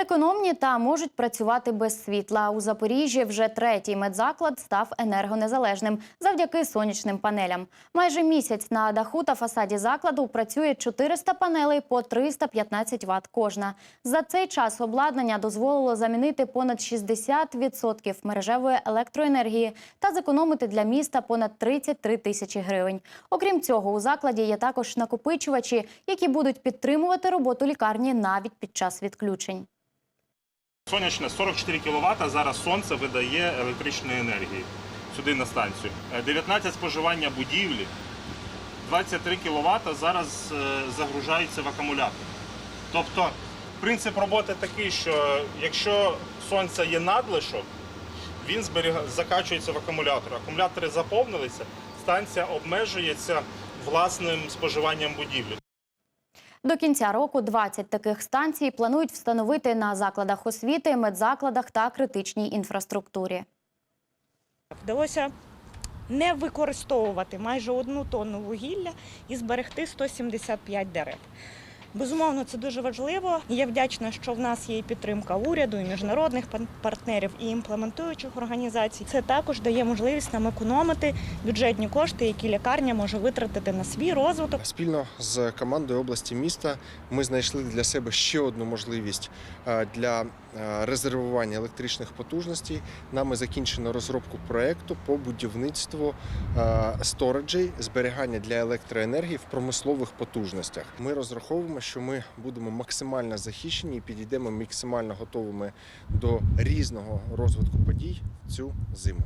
Економні та можуть працювати без світла. У Запоріжжі вже третій медзаклад став енергонезалежним завдяки сонячним панелям. Майже місяць на даху та фасаді закладу працює 400 панелей по 315 Вт кожна. За цей час обладнання дозволило замінити понад 60% мережевої електроенергії та зекономити для міста понад 33 тисячі гривень. Окрім цього, у закладі є також накопичувачі, які будуть підтримувати роботу лікарні навіть під час відключень. Сонячне 44 кВт, зараз сонце видає електричної енергії сюди на станцію. Е, 19 споживання будівлі, 23 кВт зараз е, загружаються в акумулятор. Тобто принцип роботи такий, що якщо сонця є надлишок, він закачується в акумулятор. Акумулятори заповнилися, станція обмежується власним споживанням будівлі. До кінця року 20 таких станцій планують встановити на закладах освіти, медзакладах та критичній інфраструктурі. Вдалося не використовувати майже одну тонну вугілля і зберегти 175 дерев. Безумовно, це дуже важливо. Я вдячна, що в нас є і підтримка уряду, і міжнародних партнерів, і імплементуючих організацій. Це також дає можливість нам економити бюджетні кошти, які лікарня може витратити на свій розвиток. Спільно з командою області міста ми знайшли для себе ще одну можливість е, для е, резервування електричних потужностей. Нами закінчено розробку проекту по будівництву е, сториджей зберігання для електроенергії в промислових потужностях. Ми розраховуємо, що ми будемо максимально захищені і підійдемо максимально готовими до різного розвитку подій цю зиму.